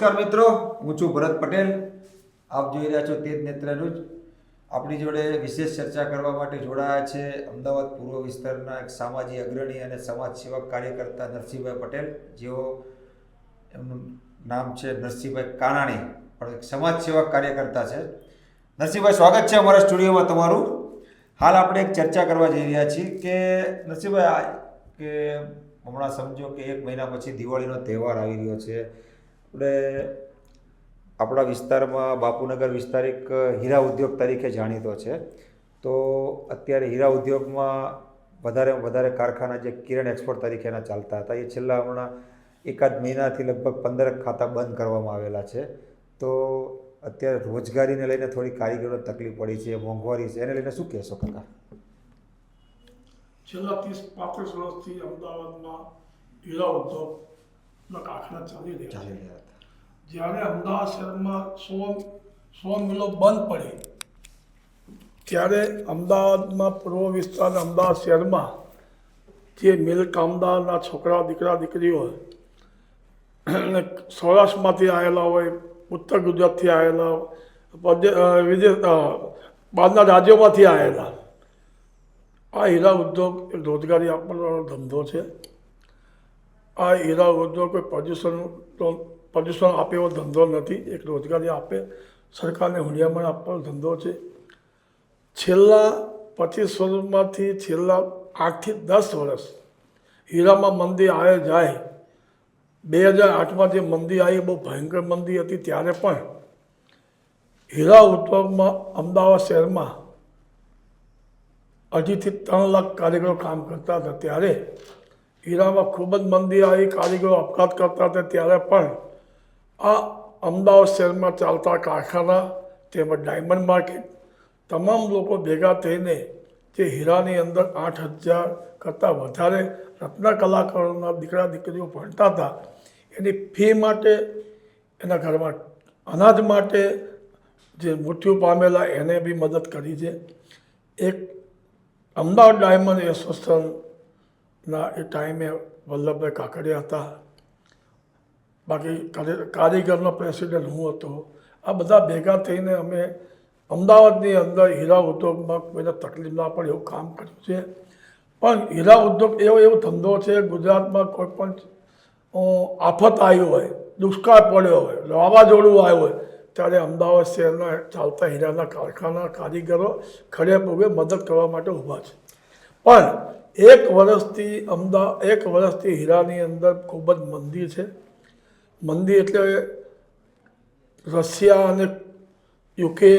નમસ્કાર મિત્રો, હું છું ભરત પટેલ. આપ જોઈ રહ્યા છો તેજ નેત્રનું જ આપણી જોડે વિશેષ ચર્ચા કરવા માટે જોડાયા છે અમદાવાદ પૂર્વ વિસ્તારના એક સામાજિક અગ્રણી અને સમાજ સેવક કાર્યકર્તા નરસિંહભાઈ પટેલ. જેઓ એમનું નામ છે નરસિંહભાઈ કાનાણી, પણ એક સમાજ સેવક કાર્યકર્તા છે. નરસિંહભાઈ, સ્વાગત છે અમારા સ્ટુડિયોમાં તમારું. હાલ આપણે એક ચર્ચા કરવા જઈ રહ્યા છીએ કે નરસિંહભાઈ કે હમણાં સમજો કે એક મહિના પછી દિવાળીનો તહેવાર આવી રહ્યો છે. આપણે આપણા વિસ્તારમાં બાપુનગર વિસ્તાર એક હીરા ઉદ્યોગ તરીકે જાણીતો છે. તો અત્યારે હીરા ઉદ્યોગમાં વધારે વધારે કારખાના જે કિરણ એક્સપોર્ટ તરીકેના ચાલતા હતા, એ છેલ્લા હમણાં એકાદ મહિનાથી લગભગ પંદર ખાતા બંધ કરવામાં આવેલા છે. તો અત્યારે રોજગારીને લઈને થોડી કારીગરો તકલીફ પડી છે, મોંઘવારી છે, એને લઈને શું કહેશો કાકા? છેલ્લા ત્રીસ પાંત્રીસ વર્ષથી અમદાવાદમાં હીરા ઉદ્યોગના કારખાના ચાલી રહ્યા ચાલી રહ્યા હતા. જ્યારે અમદાવાદ શહેરમાં સો સો મિલો બંધ પડી ત્યારે અમદાવાદમાં પૂર્વ વિસ્તાર અમદાવાદ શહેરમાં જે મિલ કામદારના છોકરા દીકરા દીકરીઓ સૌરાષ્ટ્રમાંથી આવેલા હોય ઉત્તર ગુજરાતથી આવેલા વિદેશ બહારના રાજ્યોમાંથી આવેલા આ હીરા ઉદ્યોગ એક રોજગારી આપવાનો ધંધો છે. આ હીરા ઉદ્યોગ કોઈ પ્રદૂષણ પ્રદૂષણ આપે એવો ધંધો નથી. એક રોજગારી આપે. સરકારને હુંડિયામણ આપવાનો ધંધો છે. છેલ્લા પચીસ વર્ષમાંથી છેલ્લા આઠથી દસ વર્ષ હીરામાં મંદી આવે જાય. બે હજાર આઠમાં જે મંદી આવી બહુ ભયંકર મંદી હતી. ત્યારે પણ હીરા ઉદ્યોગમાં અમદાવાદ શહેરમાં અઢીથી ત્રણ લાખ કારીગરો કામ કરતા હતા. ત્યારે હીરામાં ખૂબ જ મંદી આવી કારીગરો અપઘાત કરતા હતા ત્યારે પણ આ અમદાવાદ શહેરમાં ચાલતા કારખાના તેમજ ડાયમંડ માર્કેટ તમામ લોકો ભેગા થઈને જે હીરાની અંદર આઠ હજાર કરતાં વધારે રત્ન કલાકારોના દીકરા દીકરીઓ ભણતા હતા, એની ફી માટે, એના ઘરમાં અનાજ માટે જે મૃત્યુ પામેલા એને બી મદદ કરી છે. એક અમદાવાદ ડાયમંડ એસોસિએશનના એ ટાઈમે વલ્લભભાઈ કાકડિયા હતા બાકી કારીગરનો પ્રેસિડેન્ટ હું હતો આ બધા ભેગા થઈને અમે અમદાવાદની અંદર હીરા ઉદ્યોગમાં કોઈને તકલીફ ના પડે એવું કામ કર્યું છે પણ હીરા ઉદ્યોગ એવો એવો ધંધો છે ગુજરાતમાં કોઈ પણ આફત આવી હોય દુષ્કાળ પડ્યો હોય વાવાઝોડું આવ્યું હોય ત્યારે અમદાવાદ શહેરના ચાલતા હીરાના કારખાના કારીગરો ખડે પગે મદદ કરવા માટે ઊભા છે પણ એક વર્ષથી અમદાવાદ એક વર્ષથી હીરાની અંદર ખૂબ જ મંદી છે. મંદી એટલે રશિયા અને યુકે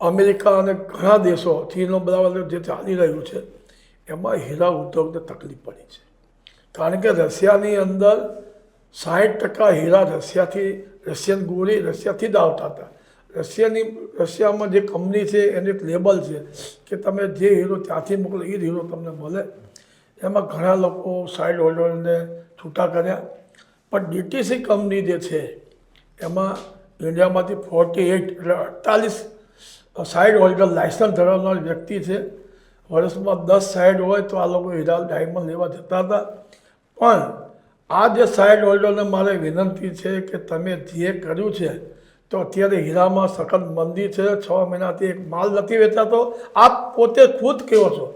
અમેરિકા અને ઘણા દેશો, ચીનનો બરાબર જે ચાલી રહ્યું છે, એમાં હીરા ઉદ્યોગને તકલીફ પડી છે. કારણ કે રશિયાની અંદર સાઠ ટકા હીરા રશિયાથી, રશિયન ગોળી રશિયાથી જ આવતા હતા. રશિયાની, રશિયામાં જે કંપની છે, એનું એક લેબલ છે કે તમે જે હીરો ત્યાંથી મોકલો એ જ હીરો તમને મળે. એમાં ઘણા લોકો સાઇડ હોલ્ડરને છૂટા કર્યા. પણ ડીટીસી કંપની જે છે, એમાં ઇન્ડિયામાંથી ફોર્ટી એઇટ એટલે અડતાલીસ સાઇડ હોલ્ડર લાયસન્સ ધરાવનાર વ્યક્તિ છે. વર્ષમાં દસ સાઇડ હોય તો આ લોકો હીરા ડાયમંડ લેવા જતા હતા. પણ આ જે સાઇડ હોલ્ડરને મારે વિનંતી છે કે તમે જે કર્યું છે તો અત્યારે હીરામાં સખત મંદી છે, છ મહિનાથી એક માલ નથી વેચાતો. આપ પોતે ખુદ કહો છો.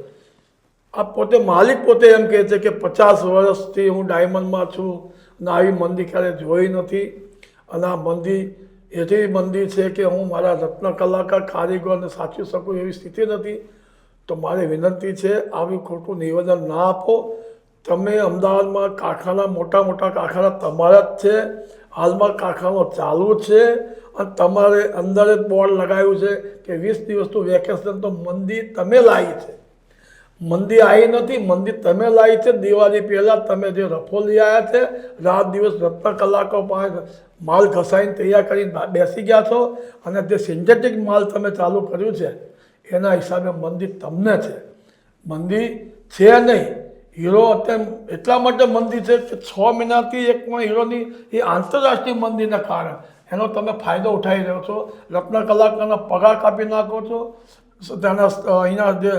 આપ પોતે માલિક પોતે એમ કહે છે કે પચાસ વર્ષથી હું ડાયમંડમાં છું અને આવી મંદી ક્યારે જોઈ નથી. અને આ મંદી એવી મંદી છે કે હું મારા રત્ન કલાકાર, કારીગરને સાચવી શકું એવી સ્થિતિ નથી. તો મારી વિનંતી છે, આવી ખોટું નિવેદન ના આપો. તમે અમદાવાદમાં કારખાના, મોટા મોટા કારખાના તમારા જ છે, હાલમાં કારખાનો ચાલુ છે અને તમારે અંદર જ બોર્ડ લગાવ્યું છે કે વીસ દિવસનું વેકેશન તો મંદી તમે લાવી છે. મંદી આવી નથી, મંદી તમે લાવી છે. દિવાળી પહેલાં તમે જે રફો લઈ આવ્યા છે, રાત દિવસ રત્ન કલાકો પાસે માલ ઘસાઈને તૈયાર કરીને બેસી ગયા છો અને જે સિન્થેટિક માલ તમે ચાલુ કર્યું છે, એના હિસાબે મંદી તમને છે. મંદી છે નહીં. હીરો અત્યારે એટલા માટે મંદી છે કે છ મહિનાથી એક પણ હીરોની એ આંતરરાષ્ટ્રીય મંદીના કારણે. એનો તમે ફાયદો ઉઠાવી રહ્યો છો. રત્ન કલાકારના પગાર કાપી નાખો છો. ત્યાંના અહીંના જે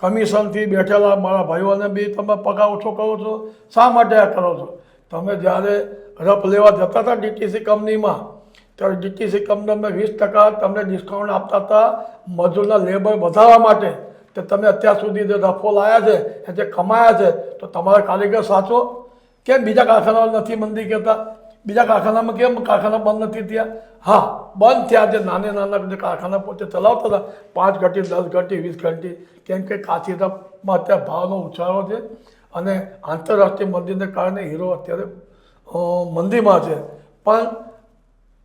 કમિશનથી બેઠેલા મારા ભાઈઓને બી તમે પગાર ઓછો કરો છો. શા માટે આ કરો છો? તમે જ્યારે રફ લેવા જતા હતા ડીટીસી કંપનીમાં, ત્યારે ડીટીસી કંપની અમને વીસ ટકા તમને ડિસ્કાઉન્ટ આપતા હતા મજૂરના લેબર વધારવા માટે. તો તમે અત્યાર સુધી જે નફો લાયા છે એ જે કમાયા છે, તો તમારા કારીગર સાચો? કેમ બીજા કારખાનામાં નથી મંદી કહેતા? બીજા કારખાનામાં કેમ કારખાના બંધ નથી થયા? હા, બંધ થયા છે. નાના નાના જે કારખાના પોતે ચલાવતા હતા, પાંચ ઘંટી, દસ ઘંટી, વીસ ઘંટી, કેમ કે કાચી રફમાં અત્યારે ભાવનો ઉછાળો છે અને આંતરરાષ્ટ્રીય મંદીને કારણે હીરો અત્યારે મંદીમાં છે. પણ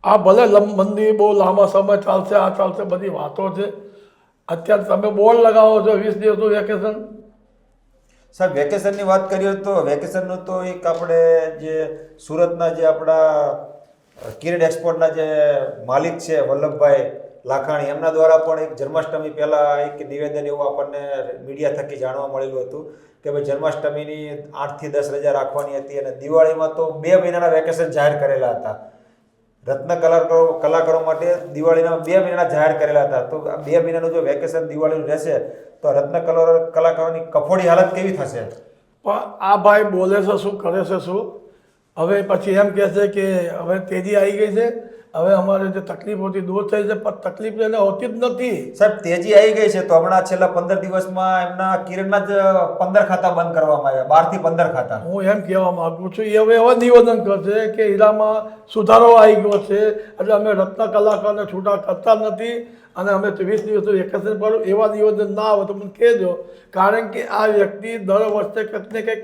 આ ભલે મંદી બહુ લાંબા સમય ચાલશે, આ ચાલશે, બધી વાતો છે. અત્યારે તમે બોલ લગાવો છો વીસ દિવસનું વેકેશન સાહેબ વેકેશનની વાત કરીએ તો વેકેશનનું તો એક આપણે જે સુરતના જે આપણા કિરણ એક્સપોર્ટના જે માલિક છે વલ્લભભાઈ લાખાણી, એમના દ્વારા પણ એક જન્માષ્ટમી પહેલાં એક નિવેદન એવું આપણને મીડિયા થકી જાણવા મળેલું હતું કે ભાઈ જન્માષ્ટમીની આઠથી દસ રજા રાખવાની હતી અને દિવાળીમાં તો બે મહિનાના વેકેશન જાહેર કરેલા હતા. રત્ન કલાકારો કલાકારો માટે દિવાળીના બે મહિના જાહેર કરેલા હતા. તો આ બે મહિનાનું જો વેકેશન દિવાળીનું રહેશે, તો રત્ન કલાકાર કલાકારોની કફોડી હાલત કેવી થશે? પણ આ ભાઈ બોલે છે શું, કરે છે શું? હવે પછી એમ કહે છે કે હવે તેજી આવી ગઈ છે. હવે અમારે જે તકલીફ હતી દૂર થઈ છે પણ તકલીફ એને હોતી જ નથી. સાહેબ તેજી આવી ગઈ છે તો હમણાં છેલ્લા પંદર દિવસમાં એમના કિરણના જ પંદર ખાતા બંધ કરવામાં આવ્યા બારથી પંદર ખાતા. હું એમ કહેવા માગું છું એ હવે એવા નિવેદન કરશે કે હીરામાં સુધારો આવી ગયો છે એટલે અમે રત્ન કલાકારને છૂટા કરતા નથી અને અમે વીસ દિવસ વેકેશન પડું એવા નિવેદન ના આવે તો મને કહેજો કારણ કે આ વ્યક્તિ દર વર્ષે કંઈક ને કંઈક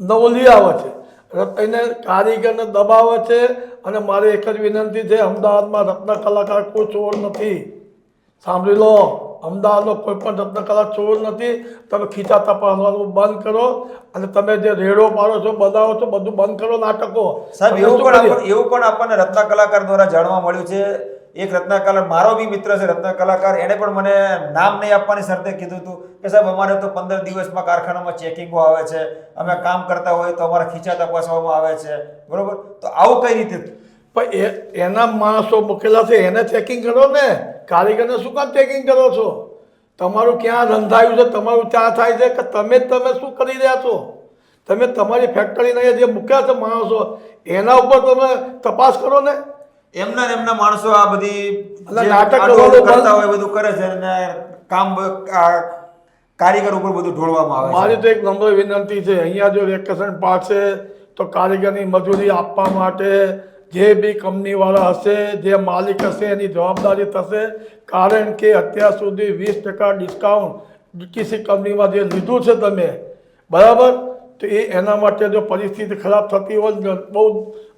નવું લઈ આવે છે. એને કારીગરને દબાવે છે અને મારી એક જ વિનંતી છે અમદાવાદમાં રત્ન કલાકાર કોઈ ચોર નથી. સાંભળી લો અમદાવાદનો કોઈ પણ રત્ન કલા ચોર નથી. તમે ખીચા તપાસવાનું બંધ કરો અને તમે જે રેડો પાડો છો બધાવો છો બધું બંધ કરો નાટકો. સાહેબ એવું પણ એવું પણ આપણને રત્ન કલાકાર દ્વારા જાણવા મળ્યું છે એક રત્નકલા, મારો બી મિત્ર છે, રત્નકલાકાર, એણે પણ મને નામ નહીં આપવાની શરતે કીધું હતું કે સાહેબ, અમારે તો પંદર દિવસમાં કારખાનામાં ચેકિંગો આવે છે, અમે કામ કરતા હોય તો અમારા ખીચા તપાસવામાં આવે છે, બરોબર? તો આવું કઈ રીતે? પણ એ, એના માણસો મૂકેલા છે, એને ચેકિંગ કરો ને. કારીગરને શું કામ ચેકિંગ કરો છો? તમારું ક્યાં રંધાયું છે? તમારું ક્યાં થાય છે કે તમે તમે શું કરી રહ્યા છો? તમે તમારી ફેક્ટરીના જે મૂક્યા છે માણસો, એના ઉપર તમે તપાસ કરો ને. એમના ને એમના માણસો આ બધી નાટક કરતા હોય બધું કરે છે અને કામ કારીગર ઉપર બધું ઢોળવામાં આવે મારી તો એક નમ્ર વિનંતી છે અહીંયા જો વેકેશન પાસે તો કારીગરની મજૂરી આપવા માટે જે બી કંપનીવાળા હશે જે માલિક હશે એની જવાબદારી થશે. કારણ કે અત્યાર સુધી વીસ ટકા ડિસ્કાઉન્ટ કિસી કંપનીમાં જે લીધું છે તમે બરાબર? તો એ એના માટે જો પરિસ્થિતિ ખરાબ થતી હોય બહુ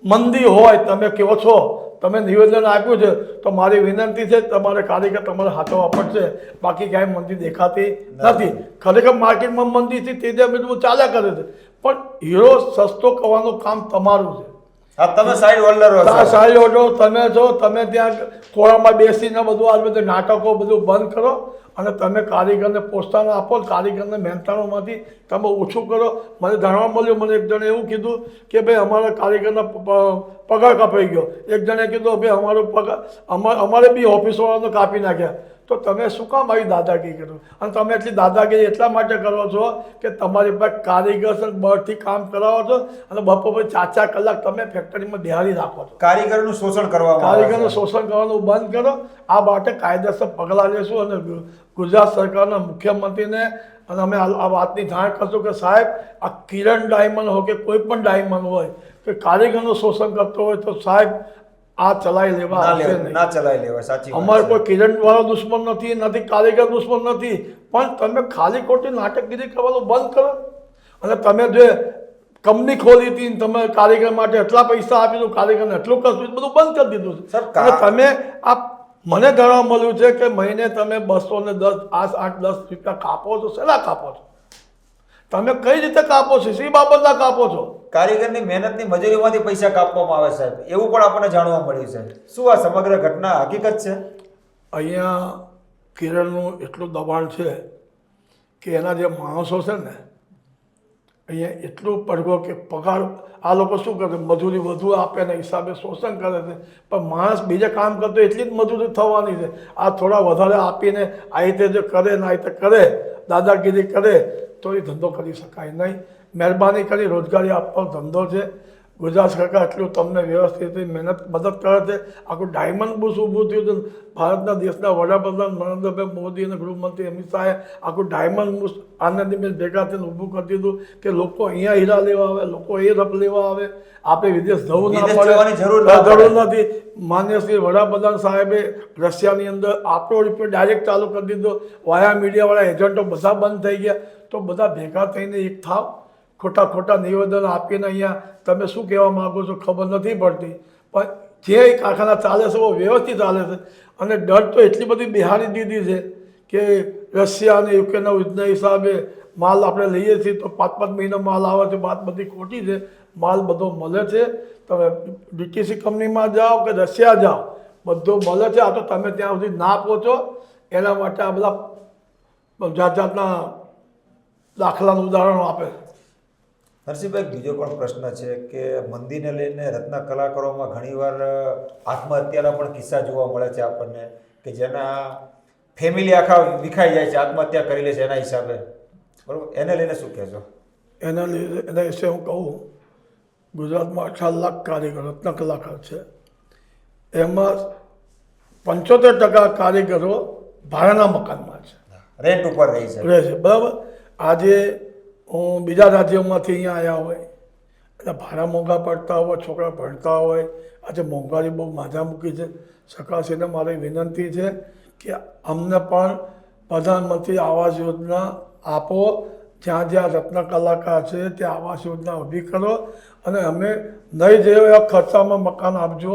મંદી હોય તમે કહો છો. તમે નિવેદન આપ્યું છે તો મારી વિનંતી છે તમારે કારીગર તમારે હાથવા પડશે બાકી ક્યાંય મંદી દેખાતી નથી. ખરેખર માર્કેટમાં મંદી છે તે જે બધું ચાલ્યા કરે છે. પણ હીરો સસ્તો કરવાનું કામ તમારું છે. હા, તમે સાઈડ હોલ્ડર હો સારી ઓટો તમે છો તમે ત્યાં ખોળામાં બેસીને બધું આ બધું નાટકો બધું બંધ કરો અને તમે કારીગરને પ્રોત્સાહન આપો કારીગરને મહેનતાણોમાંથી તમે ઓછું કરો. મને જાણવા મળ્યું, મને એક જણે એવું કીધું કે ભાઈ, અમારા કારીગરના પગાર કપાઈ ગયો. એક જણે કીધું, ભાઈ, અમારો પગાર અમારે બી ઓફિસવાળાનો કાપી નાખ્યા. તો તમે શું કામ આવી દાદાગીરી કરો અને તમે એટલી દાદાગીરી એટલા માટે કરો છો કે તમારી પાસે કારીગર બળથી કામ કરાવો છો અને બપોર પછી ચાર ચાર કલાક તમે ફેક્ટરીમાં બિહારી રાખો છો. કારીગરનું શોષણ કરવા કારીગરનું શોષણ કરવાનું બંધ કરો. આ માટે કાયદેસર પગલાં લેશું અને ગુજરાત સરકારના મુખ્યમંત્રીને અને અમે આ આ વાતની જાણ કરશું કે સાહેબ આ કિરણ ડાયમંડ હોય કે કોઈ પણ ડાયમંડ હોય કે કારીગરનું શોષણ કરતો હોય તો સાહેબ આ ચલાવી લેવા ના ચલાવી લેવા સાચી અમારે કોઈ કિરણ વાળો દુશ્મન નથી નથી કારીગર દુશ્મન નથી. પણ તમે ખાલી ખોટી નાટકગીરી કરવાનું બંધ કરો. અને તમે જે કંપની ખોલી હતી તમે કારીગર માટે એટલા પૈસા આપી દો કારીગરને એટલું કરશું બધું બંધ કરી દીધું છે. સર, અને તમે આ મને જાણવા મળ્યું છે કે મહિને તમે બસો ને દસ આઠ આઠ દસ રૂપિયા કાપો છો શેના કાપો છો? તમે કઈ રીતે કાપો છો? શી બાબતના કાપો છો? કારીગરની મહેનતની મજૂરીમાંથી પૈસા કાપવામાં આવે સાહેબ. એવું પણ આપણને જાણવા મળ્યું છે. શું આ સમગ્ર ઘટના હકીકત છે? અહીંયા કિરણનું એટલું દબાણ છે કે એના જે માણસો છે ને અહીંયા એટલું પડઘો કે પગાર આ લોકો શું કરે? મજૂરી વધુ આપે ને હિસાબે શોષણ કરે છે. પણ માણસ બીજે કામ કરતો એટલી જ મજૂરી થવાની છે. આ થોડા વધારે આપીને આ રીતે જો કરે ને આ રીતે કરે દાદાગીરી કરે તો એ ધંધો કરી શકાય નહીં. મહેરબાની કરી રોજગારી આપવાનો ધંધો છે. ગુજરાત સરકાર એટલું તમને વ્યવસ્થિત મહેનત મદદ કરે છે. આખું ડાયમંડ બુશ ઊભું થયું છે. ભારતના દેશના વડાપ્રધાન નરેન્દ્રભાઈ મોદી અને ગૃહમંત્રી અમિત શાહે આખું ડાયમંડ બુશ આનંદી મેં ભેગા થઈને ઊભું કરી દીધું કે લોકો અહીંયા હીરા લેવા આવે લોકો એ રફ લેવા આવે. આપણે વિદેશ જવું ના પડે. જરૂર. નથી માન્ય શ્રી વડાપ્રધાન સાહેબે રશિયાની અંદર આપણો રૂપિયો ડાયરેક્ટ ચાલુ કરી દીધો. વાયા મીડિયાવાળા એજન્ટો બધા બંધ થઈ ગયા. તો બધા ભેગા થઈને એક થાવ. ખોટા ખોટા નિવેદન આપીને અહીંયા તમે શું કહેવા માગો છો ખબર નથી પડતી. પણ જે કારખાના ચાલે છે બહુ વ્યવસ્થિત ચાલે છે. અને ડર તો એટલી બધી બિહારી દીધી છે કે રશિયા અને યુકેના યુદ્ધના હિસાબે માલ આપણે લઈએ છીએ તો પાંચ પાંચ મહિના માલ આવે છે, બાદ બધી ખોટી છે. માલ બધો મળે છે. તમે ડીટીસી કંપનીમાં જાઓ કે રશિયા જાઓ, બધો મળે છે. આ તો તમે ત્યાં સુધી ના પહોંચો. એના માટે આ બધા જાત જાતના દાખલાનું ઉદાહરણો આપે છે. નરસિંહભાઈ બીજો પણ પ્રશ્ન છે કે મંદિરને લઈને રત્ન કલાકારોમાં ઘણીવાર આત્મહત્યાના પણ કિસ્સા જોવા મળે છે આપણને કે જેના ફેમિલી આખા વિખાઈ જાય છે આત્મહત્યા કરી લે છે એના હિસાબે. બરોબર? એને લઈને શું કહેશો? એના લીધે એના વિશે હું કહું ગુજરાતમાં અઢાર લાખ કારીગરો રત્ન કલાકાર છે. એમાં પંચોતેર ટકા કારીગરો ભાડાના મકાનમાં છે. રેન્ટ ઉપર રહી છે. રહે છે બરાબર? આજે બીજા રાજ્યોમાંથી અહીંયા આવ્યા હોય, એટલે ભાડા મોંઘા પડતા હોય, છોકરા ભણતા હોય, આજે મોંઘવારી બહુ માથા મૂકી છે. સરકારશ્રીને મારી વિનંતી છે કે અમને પણ પ્રધાનમંત્રી આવાસ યોજના આપો. જ્યાં જ્યાં રત્ન કલાકાર છે, ત્યાં આવાસ યોજના ઊભી કરો અને અમે નહીં જઈએ એવા ખર્ચામાં મકાન આપજો.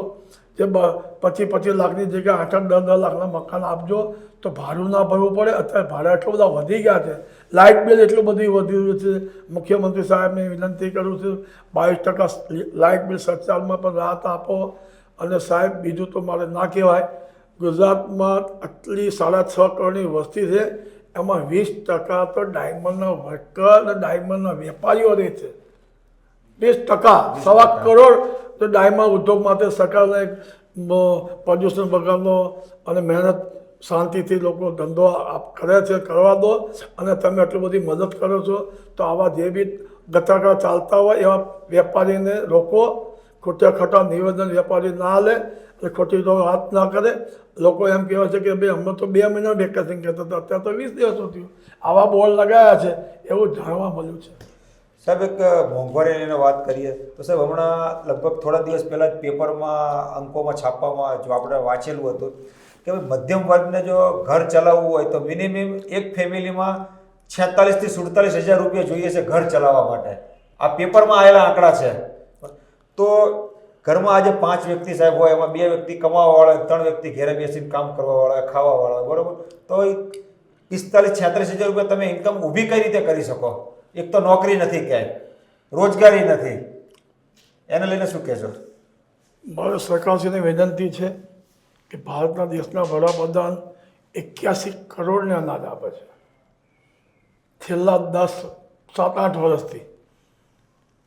જે બ પચીસ પચીસ લાખની જગ્યાએ આઠ આઠ દસ દસ લાખના મકાન આપજો તો ભાડું ના ભરવું પડે. અત્યારે ભાડા એટલા બધા વધી ગયા છે. લાઇટ બિલ એટલું બધું વધી રહ્યું છે. મુખ્યમંત્રી સાહેબને વિનંતી કરું છું બાવીસ ટકા લાઇટ બિલ સરચાર્જમાં પણ રાહત આપો. અને સાહેબ બીજું તો મારે ના કહેવાય ગુજરાતમાં આટલી સાડા છ કરોડની વસ્તી છે. એમાં વીસ ટકા તો ડાયમંડના વર્કર અને ડાયમંડના વેપારીઓ રહે છે. વીસ ટકા સવા કરોડ તો ડાયમંડ ઉદ્યોગ માટે સરકારને પ્રદૂષણ વગરનો અને મહેનત શાંતિથી લોકો ધંધો આપ- કરે છે, કરવા દો અને તમે આટલી બધી મદદ કરો છો, તો આવા જે બી ગતાકા ચાલતા હોય એવા વેપારીને રોકો, ખોટા ખોટા નિવેદન વેપારી ના લે અને ખોટી તો વાત ના કરે. લોકો એમ કહેવાય છે કે ભાઈ, અમે તો બે મહિના વેકેશન કહેતા હતા, અત્યારે તો વીસ દિવસો થયું આવા બોર્ડ લગાવ્યા છે, એવું જાણવા મળ્યું છે. સાહેબ એક મોંઘવારી વાત કરીએ તો સાહેબ હમણાં લગભગ થોડા દિવસ પહેલાં જ પેપરમાં અંકોમાં છાપવામાં જો આપણે વાંચેલું હતું કે મધ્યમ વર્ગને જો ઘર ચલાવવું હોય તો મિનિમમ એક ફેમિલીમાં છેતાલીસથી સુડતાલીસ હજાર રૂપિયા જોઈએ છે ઘર ચલાવવા માટે. આ પેપરમાં આવેલા આંકડા છે. તો ઘરમાં આજે પાંચ વ્યક્તિ સાહેબ હોય એમાં બે વ્યક્તિ કમાવાવાળા હોય, ત્રણ વ્યક્તિ ઘેરે બેસીને કામ કરવાવાળા ખાવાવાળા બરોબર? તો પિસ્તાલીસ છેતાલીસ હજાર રૂપિયા તમે ઇન્કમ ઊભી કઈ રીતે કરી શકો? એક તો નોકરી નથી ક્યાંય રોજગારી નથી. એને લઈને શું કહેશો? મારે સરકારશ્રીને વિનંતી છે કે ભારતના દેશના વડાપ્રધાન એક્યાસી કરોડને અનાજ આપે છે. છેલ્લા દસ, સાત, આઠ વર્ષથી.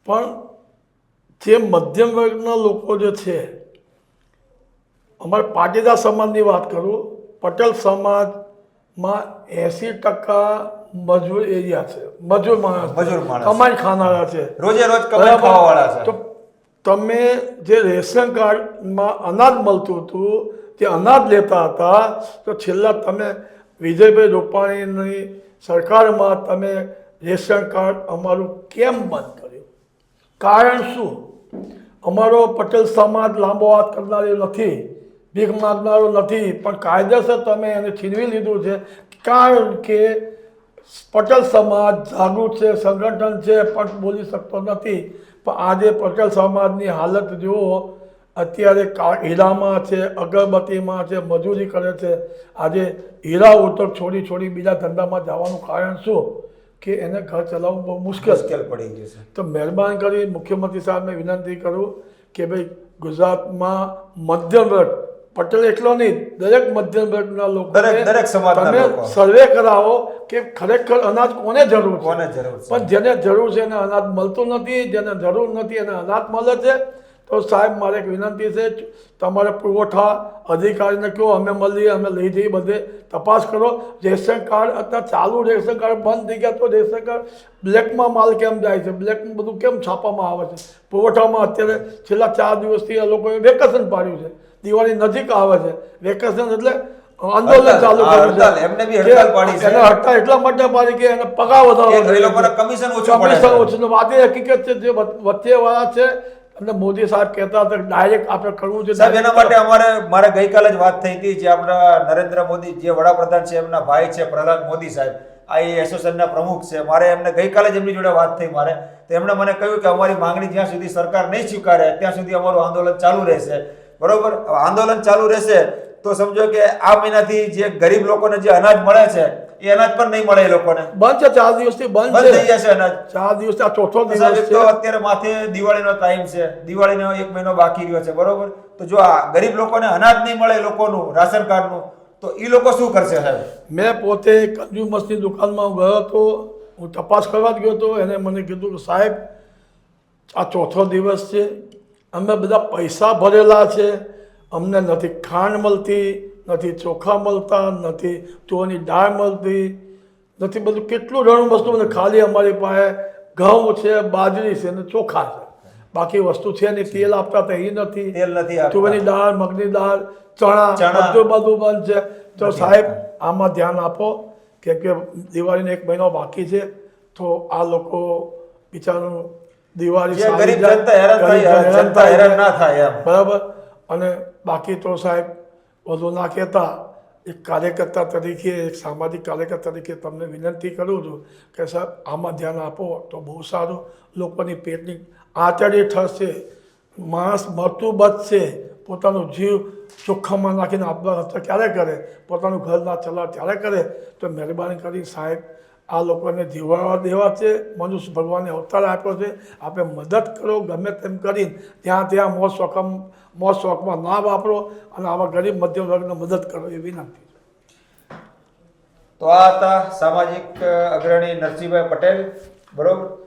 પણ જે મધ્યમ વર્ગના લોકો જે છે, અમારે પાટીદાર સમાજની વાત કરું, પટેલ સમાજમાં એંસી ટકા મજૂર એરિયા છે. મજૂર માણસ મજૂર માણસ. કમાઈ ખાનારા છે. રોજે રોજ કમાઈ ખાવાવાળા છે. તો તમે જે રેશન કાર્ડમાં અનાજ મળતું હતું તે અનાજ લેતા હતા તો છેલ્લા તમે વિજયભાઈ રૂપાણીની સરકારમાં તમે રેશન કાર્ડ અમારું કેમ બંધ કર્યું? કારણ શું? અમારો પટેલ સમાજ લાંબો હાથ કરનારો નથી ભીખ માગનારો નથી પણ કાયદેસર તમે એને છીનવી લીધું છે. કારણ કે પટેલ સમાજ જાગૃત છે સંગઠન છે પણ બોલી શકતો નથી. પણ આજે પટેલ સમાજની હાલત જુઓ અત્યારે કા હીરામાં છે અગરબત્તીમાં છે મજૂરી કરે છે. આજે હીરા ઉદ્યોગ છોડી છોડી બીજા ધંધામાં જવાનું કારણ શું? કે એને ઘર ચલાવવું બહુ મુશ્કેલ. મુશ્કેલ પડી ગયું છે. તો મહેરબાની કરી મુખ્યમંત્રી સાહેબને વિનંતી કરું કે ભાઈ ગુજરાતમાં મધ્યમ વર્ગ પટેલ એટલો નહીં દરેક મધ્યમ વર્ગના લોકો દરેક- દરેક સમાજના લોકો. સર્વે કરાવો કે ખરેખર અનાજ કોને જરૂર કોને જરૂર પણ જેને જરૂર છે એને અનાજ મળતું નથી જેને જરૂર નથી એને અનાજ મળે છે. તો સાહેબ મારે એક વિનંતી છે તમારે પુરવઠા અધિકારીને કહો અમે મળીએ અમે લઈ જઈએ બધે. તપાસ કરો. રેશન કાર્ડ અત્યારે ચાલુ રેશન કાર્ડ બંધ થઈ ગયા તો રેશન કાર્ડ બ્લેકમાં માલ કેમ જાય છે? બ્લેકમાં બધું કેમ છાપવામાં આવે છે? પુરવઠામાં અત્યારે છેલ્લા ચાર દિવસથી આ લોકોએ વેકેશન પાડ્યું છે. દિવાળી નજીક આવે છે. વેકેશન એટલે આંદોલન ચાલુ કર્યું એમને બી હડતાલ પાડી છે. એને હડતાલ એટલા માટે પાડી કે એને પગાર વધારો એ લોકોને કમિશન ઓછું પડે કમિશન. ઓછું વાત એ હકીકત છે જે વચ્ચેવાળા છે અને મોદી સાહેબ કહેતા હતા ડાયરેક્ટ આપણે કરવું છે. સાહેબ એના માટે અમારે મારે ગઈકાલે જ વાત થઈ હતી જે આપણા નરેન્દ્ર મોદી જે વડાપ્રધાન છે એમના ભાઈ છે પ્રહલાદ મોદી સાહેબ આ એ એસોસિએશનના પ્રમુખ છે. મારે એમને ગઈકાલે જ એમની જોડે વાત થઈ મારે. તો એમણે મને કહ્યું કે અમારી માંગણી જ્યાં સુધી સરકાર નહીં સ્વીકારે ત્યાં સુધી અમારું આંદોલન ચાલુ રહેશે. બરોબર? આંદોલન ચાલુ રહેશે તો સમજો કે આ મહિનાથી જે ગરીબ લોકોને જે અનાજ મળે છે એ અનાજ પણ નહીં મળે એ લોકોને. બંધ છે ચાર દિવસથી બંધ બંધ થઈ જશે અનાજ. ચાર દિવસ આ ચોથો દિવસ તો અત્યારે માથે દિવાળીનો ટાઈમ છે. દિવાળીનો એક મહિનો બાકી રહ્યો છે બરોબર? તો જો આ ગરીબ લોકોને અનાજ નહીં મળે લોકોનું રાશન કાર્ડનું તો એ લોકો શું કરશે સાહેબ? મેં પોતે કન્ઝ્યુમર્સની દુકાનમાં ગયો હતો હું તપાસ કરવા જ ગયો હતો એને મને કીધું કે સાહેબ આ ચોથો દિવસ છે અમે બધા પૈસા ભરેલા છે. અમને નથી ખાંડ મળતી નથી ચોખા મળતા નથી તુવેરની દાળ મળતી નથી બધું કેટલું ઘણું વસ્તુ મને ખાલી અમારી પાસે ઘઉં છે બાજરી છે અને ચોખા છે. બાકી વસ્તુ છે નહીં તેલ આપતા તો એ નથી. તેલ નથી. તુવેરની દાળ મગની દાળ ચણા. બધું બધું બંધ છે. તો સાહેબ આમાં ધ્યાન આપો કે કે દિવાળીનો એક મહિનો બાકી છે. તો આ લોકો બિચારું દિવાળી ગરીબ જનતા હેરાન જનતા હેરાન ના થાય એમ. બરાબર? અને બાકી તો સાહેબ વધુ ના કહેતા એક કાર્યકર્તા તરીકે એક સામાજિક કાર્યકર્તા તરીકે તમને વિનંતી કરું છું કે સાહેબ આમાં ધ્યાન આપો તો બહુ સારું. લોકોની પેટની આચડી થશે માણસ મરતું બચશે પોતાનું જીવ ચોખ્ખામાં નાખીને આપવા ક્યારે કરે? પોતાનું ઘર ના ચલાવ ત્યારે કરે? તો મહેરબાની કરી સાહેબ આ લોકોને જીવાડવા દેવા છે, મનુષ્ય ભગવાને અવતાર આપ્યો છે. આપણે મદદ કરો, ગમે તેમ કરીને ત્યાં ત્યાં મોત શોખમ મોત શોખમાં ના વાપરો અને આવા ગરીબ મધ્યમ વર્ગને મદદ કરો એ વિનંતી તો આ હતા સામાજિક અગ્રણી નરસિંહભાઈ પટેલ, બરોબર?